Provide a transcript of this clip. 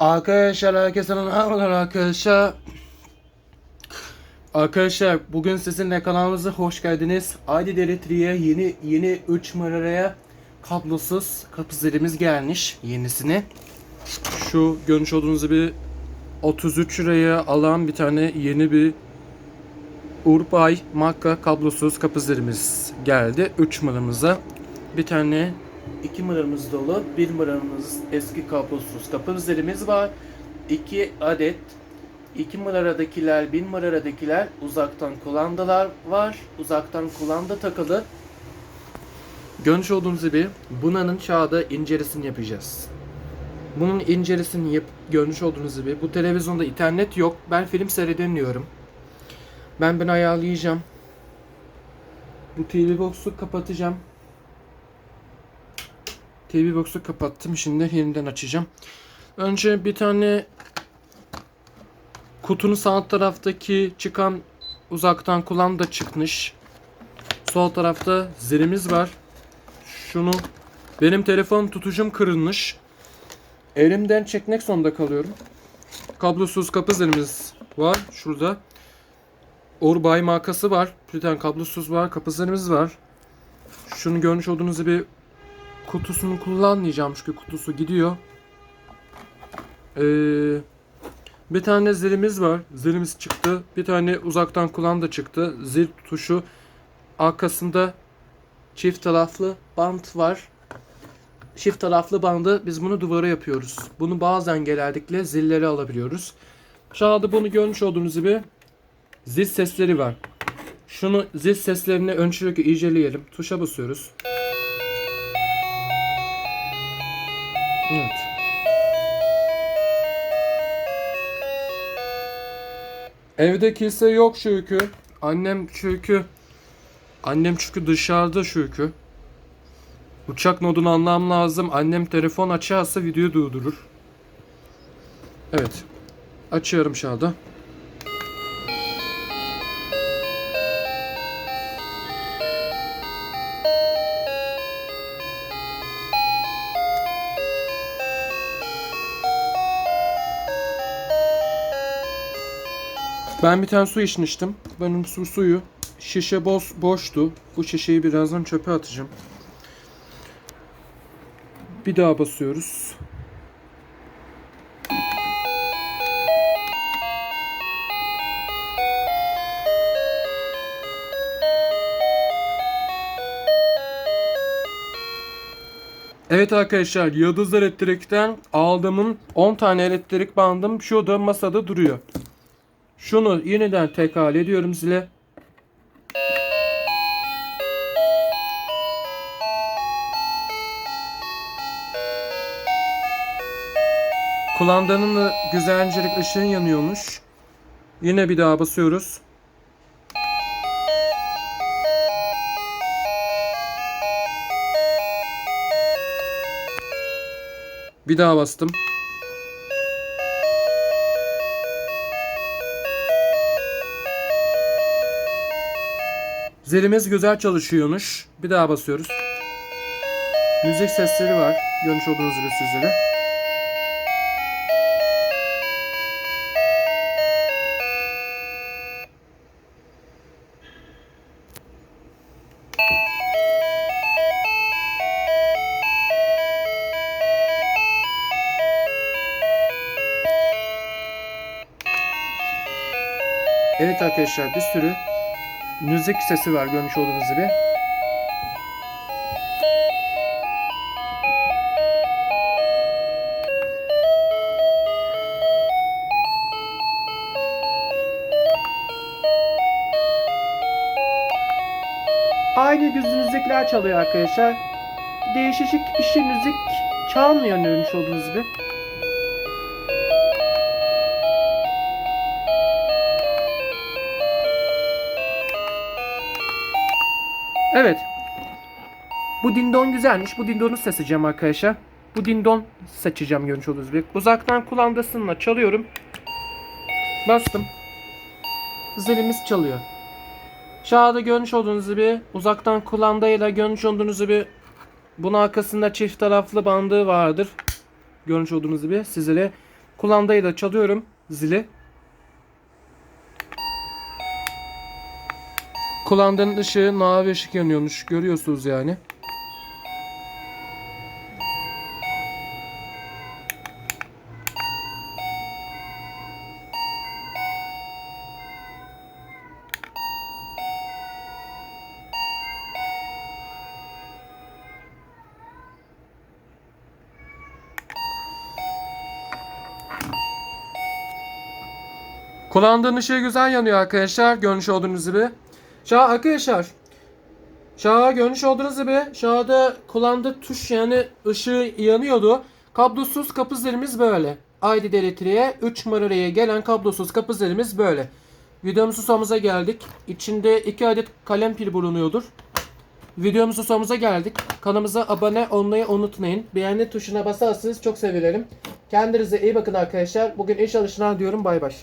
Arkadaşlar herkese merhabalar arkadaşlar. Arkadaşlar bugün sizinle kanalımıza hoş geldiniz. Aydın Elektriğe yeni yeni 3 numaraya kablosuz kapılarımız gelmiş yenisini. Şu görmüş olduğunuz gibi 33 liraya alan bir tane yeni bir Urbay marka kablosuz kapılarımız geldi 3 numaramıza. Bir tane 2 numaramız dolu, 1 numaramız eski kablosuz kapılarımız var. 2 adet 2 numaradakiler, 1 numaradakiler uzaktan kulandalar var. Uzaktan kulanda takılı. Görmüş olduğunuz gibi bunanın çağda incelisini yapacağız. Bunun incelisini yap görmüş olduğunuz gibi bu televizyonda internet yok. Ben film seyredemiyorum. Ben bunu ayarlayacağım. Bu TV Box'u kapatacağım. TV Box'u kapattım. Şimdi yeniden açacağım. Önce bir tane kutunun sağ taraftaki çıkan uzaktan kumanda çıkmış. Sol tarafta zilimiz var. Şunu benim telefon tutucum kırılmış. Elimden çekmek zorunda kalıyorum. Kablosuz kapı zilimiz var şurada. Orbay markası var. Bir tane kablosuz var. Kapı zilimiz var. Şunu görmüş olduğunuz gibi kutusunu kullanmayacağım çünkü kutusu gidiyor. Ee, bir tane zilimiz var. Zilimiz çıktı. Bir tane uzaktan kumanda çıktı. Zil tuşu arkasında çift taraflı bant var. Çift taraflı bandı biz bunu duvara yapıyoruz. Bunu bazen genellikle zilleri alabiliyoruz. Anda bunu görmüş olduğunuz gibi zil sesleri var. Şunu zil seslerini öncelikle inceleyelim. Tuşa basıyoruz. Evde kimse yok çünkü. Annem çünkü annem çünkü dışarıda çünkü. Uçak modunu anlam lazım. Annem telefon açarsa video durdurur. Evet. Açıyorum şu anda. Ben bir tane su içmiştim. Benim su suyu şişe boş, boştu. Bu şişeyi birazdan çöpe atacağım. Bir daha basıyoruz. Evet arkadaşlar Yıldız Elektrik'ten aldığımın 10 tane elektrik bandım şurada masada duruyor. Şunu yeniden tekrar ediyorum zile. Kulandanın da güzelcelik ışığın yanıyormuş. Yine bir daha basıyoruz. Bir daha bastım. Zilimiz güzel çalışıyormuş. Bir daha basıyoruz. Müzik sesleri var. Görmüş olduğunuz gibi sizlere. Evet arkadaşlar bir sürü müzik sesi var görmüş olduğunuz gibi. Aynı düz müzikler çalıyor arkadaşlar. Değişik bir şey müzik çalmıyor görmüş olduğunuz gibi. Evet. Bu dindon güzelmiş. Bu dindonu seçeceğim arkadaşlar. Bu dindon seçeceğim görmüş olduğunuz gibi. Uzaktan kumandasıyla çalıyorum. Bastım. Zilimiz çalıyor. Şahada görmüş olduğunuz gibi uzaktan kumandayla görmüş olduğunuz gibi bunun arkasında çift taraflı bandı vardır. Görmüş olduğunuz gibi sizlere Kumandayı da çalıyorum zili. Kulandanın ışığı mavi ışık yanıyormuş. Görüyorsunuz yani. Kulağımdan ışığı güzel yanıyor arkadaşlar. Görmüş olduğunuz gibi. Şu arkadaşlar. An görmüş olduğunuz gibi. Anda kulağımda tuş yani ışığı yanıyordu. Kablosuz kapı zilimiz böyle. ID elektriğe 3 numaraya gelen kablosuz kapı zilimiz böyle. Videomuzun sonumuza geldik. İçinde 2 adet kalem pil bulunuyordur. Videomuzun sonumuza geldik. Kanalımıza abone olmayı unutmayın. Beğeni tuşuna basarsanız çok sevinirim. Kendinize iyi bakın arkadaşlar. Bugün iş alışına diyorum bay bay.